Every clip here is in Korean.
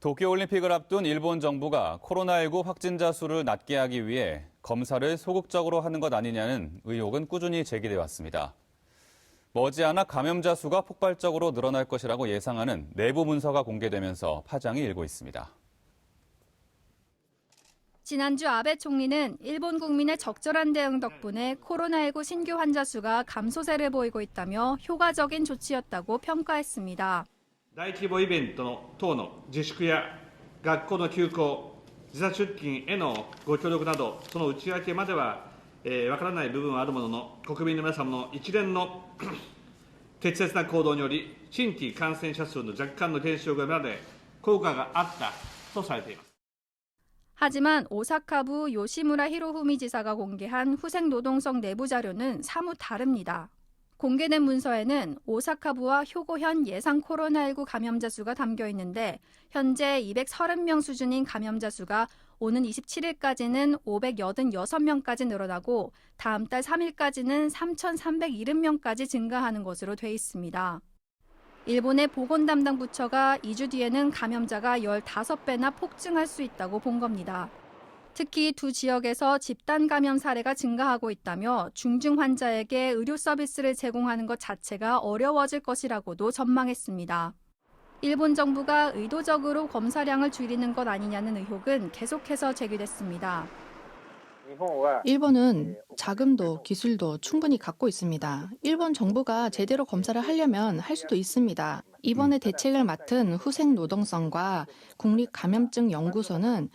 도쿄올림픽을 앞둔 일본 정부가 코로나19 확진자 수를 낮게 하기 위해 검사를 소극적으로 하는 것 아니냐는 의혹은 꾸준히 제기돼 왔습니다. 머지않아 감염자 수가 폭발적으로 늘어날 것이라고 예상하는 내부 문서가 공개되면서 파장이 일고 있습니다. 지난주 아베 총리는 일본 국민의 적절한 대응 덕분에 코로나19 신규 환자 수가 감소세를 보이고 있다며 효과적인 조치였다고 평가했습니다. 大規模イベントの等の自粛や学校の休校、時差出勤へのご協力など、その内訳までは、えー、わからない部分はあるものの、国民の皆様の一連の適切な行動により、新規感染者数の若干の減少がまで効果があったとされています。 하지만 오사카부 요시무라 히로후미 지사가 공개한 후생 노동성 내부 자료는 사뭇 다릅니다. 공개된 문서에는 오사카부와 효고현 예상 코로나19 감염자 수가 담겨 있는데 현재 230명 수준인 감염자 수가 오는 27일까지는 586명까지 늘어나고 다음 달 3일까지는 3,370명까지 증가하는 것으로 돼 있습니다. 일본의 보건 담당 부처가 2주 뒤에는 감염자가 15배나 폭증할 수 있다고 본 겁니다. 특히 두 지역에서 집단 감염 사례가 증가하고 있다며 중증 환자에게 의료 서비스를 제공하는 것 자체가 어려워질 것이라고도 전망했습니다. 일본 정부가 의도적으로 검사량을 줄이는 것 아니냐는 의혹은 계속해서 제기됐습니다. 일본은 자금도 기술도 충분히 갖고 있습니다. 일본 정부가 제대로 검사를 하려면 할 수도 있습니다. 이번에 대책을 맡은 후생 노동성과 국립 감염증 연구소는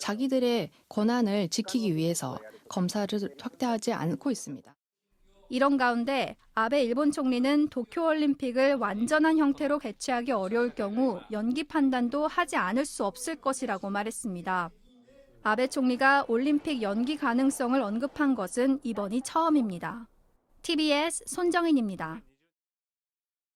자기들의 권한을 지키기 위해서 검사를 확대하지 않고 있습니다. 이런 가운데 아베 일본 총리는 도쿄올림픽을 완전한 형태로 개최하기 어려울 경우 연기 판단도 하지 않을 수 없을 것이라고 말했습니다. 아베 총리가 올림픽 연기 가능성을 언급한 것은 이번이 처음입니다. TBS 손정인입니다.